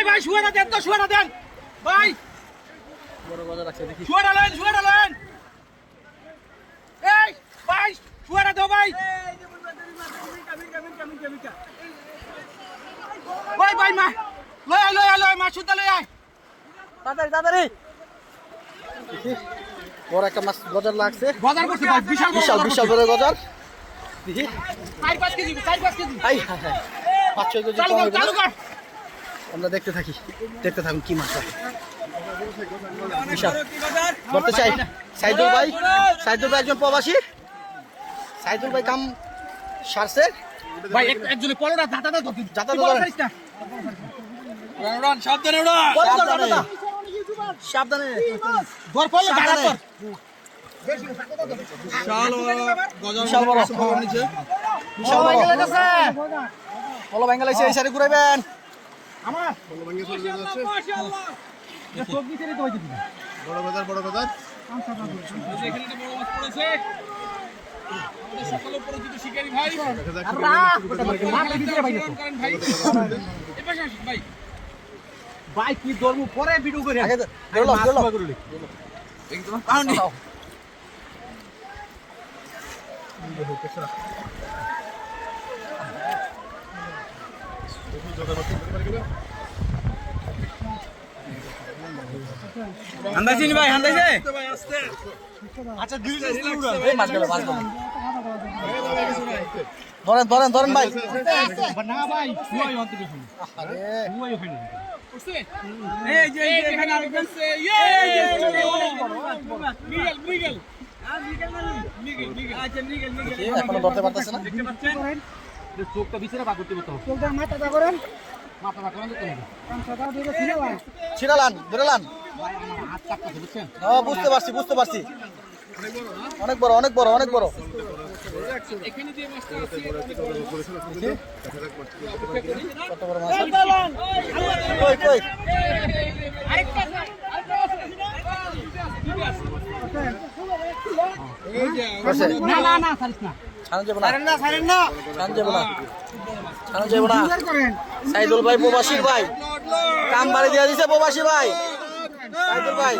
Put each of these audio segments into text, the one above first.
ভাই ভাই শুয়াটা দেন তো শুয়াটা দেন। ভাই বড় বাজার আছে দেখি। শুয়াটা লেন শুয়াটা লেন এই ভাই শুয়াটা দাও ভাই। ভাই ভাই মা লয় আয়, লয় আয়, লয় আয়, মা সুতা লয় আয়। তাড়াতাড়ি তাড়াতাড়ি। বড় একটা মাছ গজার লাগছে। বাজার করছে ভাই বিশাল বিশাল বিশাল বড় গজার দেখি। চার পাঁচ কেজি চার পাঁচ কেজি। হাই হাই হাই পাঁচ ছয় কেজি চালু কর চালু কর। আমরা দেখতে থাকি। দেখতে থাকুন কি মাছ হয় ধরতে চাই সাইদুল ভাই সাইদুল ভাই একজন প্রবাসী। সাইদুল ভাই কাম সারছে। ভাই এক- একজনে পারিস না সাবধানে উড়ান। সাবধানে। সাবধানে। ধর পলো দাঁড়া সাবধানে। কর। বিশাল বড় বিশাল বড়। বলো বেঙ্গল এই সাইডে ঘুরাইবেন। আমার। বড় বাজার বড় বাজার। সকল পরিচিত শিকারী ভাই। ভাই এই পাশে আসুন ভাই। ভাই কি ধর্ম? পরে ভিডিও করে আগে বেরোলাম বেরোলাম পাউনি হান্দাইছিনি ভাই হান্দাইছে? আচ্ছা দুই এই মাছ গেল মাছ গেল ধরেন ধরেন ধরেন ভাই। না ভাই শুয়াই অন্তত শুনি আরে শুয়াই ওখানে। এই যে এই যে এখানে আরেকজন। আছে ইয়ে মিগেল মিগেল। মিগেল মিগেল মিগেল। আচ্ছা মিগেল মিগেল। এখনও ধরতে পারতেছে না। দেখতে পাচ্ছেন? চোখটা ভিতরে পা করতে হতো মাথা পা করেন। তো ছিড়ালান ধরেলান বুঝতে পারছি বুঝতে পারছি। অনেক বড় অনেক বড় অনেক বড়। কত মাছ? কই কই? আরেকটা আরেকটা না না না। সাইদুল ভাই প্রবাসীর ভাই। কাম বাড়ি দিয়ে দিছে প্রবাসী ভাই। সাইদুল ভাই।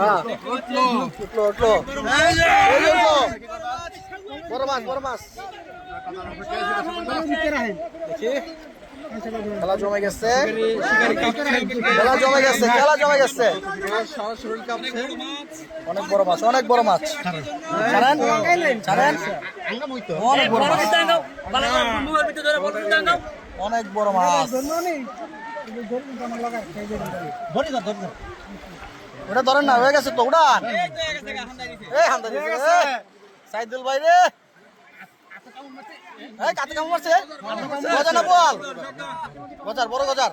হ্যাঁ। উঠল উঠল। বড় মাছ বড় মাছ। দেখি খেলা জমে গেছে। খেলা জমে গেছে, খেলা জমে গেছে। অনেক বড় মাছ, অনেক বড় মাছ। ছাড়েন ছাড়েন। অনেক বড় মাছ। অনেক বড় মাছ। ওটা ধরেন না, হয়ে গেছে তো, উড়ান। সাইদুল ভাই রে। এই কাতে কামড় মারছে গজার না বল গজার বড় গজার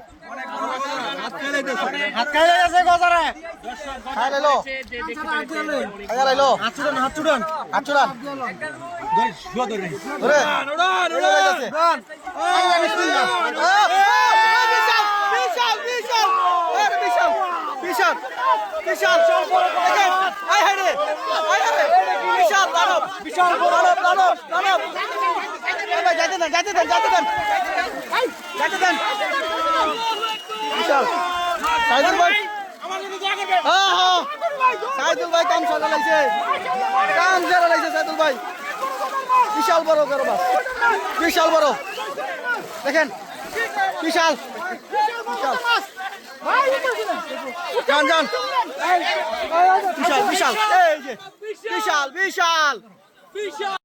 হাত খাই গেছে গজারে খাই লাইলো খাই লাইলো হাত ছুড়ান হাত ছুড়ান হাত চুরান ধরে আহ, বিশাল বিশাল বিশাল বিশাল বিশাল বিশাল দেখেন, আয় হায় রে আয় হায় রে বিশাল বিশাল ভাই দেন, যাইতে দেন বিশাল। সাইদুল ভাই। হ্যাঁ হ্যাঁ। বিশাল বড় বড় বিশাল বড়। দেখেন। বিশাল। বিশাল। যান যান। বিশাল বিশাল। এই যে বিশাল বিশাল